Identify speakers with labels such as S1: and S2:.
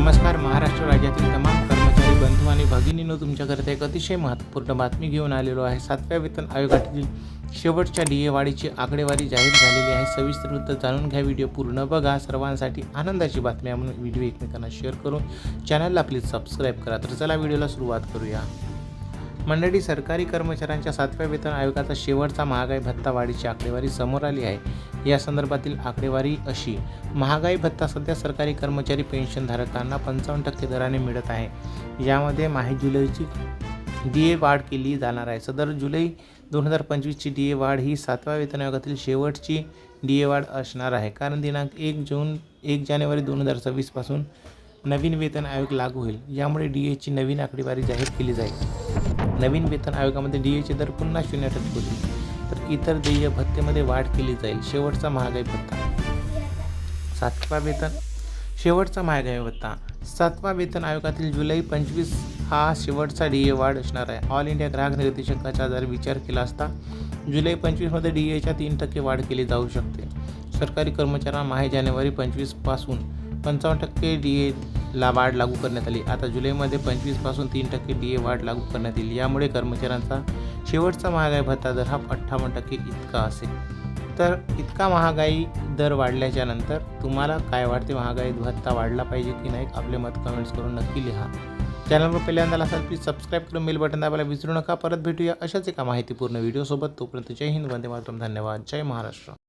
S1: नमस्कार महाराष्ट्र राज्यातील तमाम कर्मचारी बंधू आणि भगिनीनो तुमच्याकरता एक अतिशय महत्त्वपूर्ण बातमी घेऊन आलेलो आहे. सातव्या वेतन आयोगातील शेवटच्या डिएवाढीची आकडेवारी जाहीर झालेली आहे. सविस्तर वृत्त जाणून घ्या. व्हिडिओ पूर्ण बघा. सर्वांसाठी आनंदाची बातमी म्हणून व्हिडिओ एकमेकांना शेअर करून चॅनलला प्लीज सबस्क्राईब करा. तर चला व्हिडिओला सुरुवात करूया. मंडळी सरकारी कर्मचाऱ्यांच्या सातव्या वेतन आयोगाचा शेवटचा महागाई भत्ता वाढीची आकडेवारी समोर आली आहे. या संदर्भातील आकडेवारी अशी महागाई भत्ता सध्या सरकारी कर्मचारी पेन्शनधारकांना पंचावन्न टक्के दराने मिळत आहे. यामध्ये माही जुलैची डी ए वाढ केली जाणार आहे. सदर जुलै दोन हजार पंचवीसची डी ए वाढ ही सातव्या वेतन आयोगातील शेवटची डी ए वाढ असणार आहे. कारण दिनांक एक जून एक जानेवारी दोन हजार सव्वीसपासून नवीन वेतन आयोग लागू होईल. यामुळे डी एची नवीन आकडेवारी जाहीर केली जाईल. नवीन वेतन आयोगामध्ये डी एचे दर पुन्हा शून्य टक्के होतील. तर इतर देय भत्तेमध्ये वाढ केली जाईल. शेवटचा महागाई भत्ता. सातवा वेतन. शेवटचा महागाई भत्ता. सातवा वेतन आयोगातील जुलै पंचवीस हा शेवटचा डी ए वाढ असणार आहे. ऑल इंडिया ग्राहक निर्देशकाचा जर विचार केला असता जुलै पंचवीसमध्ये डी एच्या तीन टक्के वाढ केली जाऊ शकते. सरकारी कर्मचाऱ्यांना माहे जानेवारी पंचवीसपासून पंचावन्न टक्के डी एला वाढ लागू करण्यात आली. आता जुलैमध्ये पंचवीसपासून तीन टक्के डी ए वाढ लागू करण्यात येईल. यामुळे कर्मचाऱ्यांचा शेवटचा महागाई भत्ता दर हा अठ्ठावन्न टक्के इतका असेल. तर इतका महागाई दर वाढल्याच्या नंतर तुम्हाला काय वाटते? महागाई भत्ता वाढला पाहिजे की नाही? आपले मत कमेंट्स करून नक्की लिहा. चॅनलवर पहिल्यांदा असाल प्लीज सबस्क्राईब करून मेल बटन दाबायला विसरू नका. परत भेटूया अशाच एका माहितीपूर्ण व्हिडिओसोबत तोपर्यंत जय हिंद वंदे मातरम. धन्यवाद. जय महाराष्ट्र.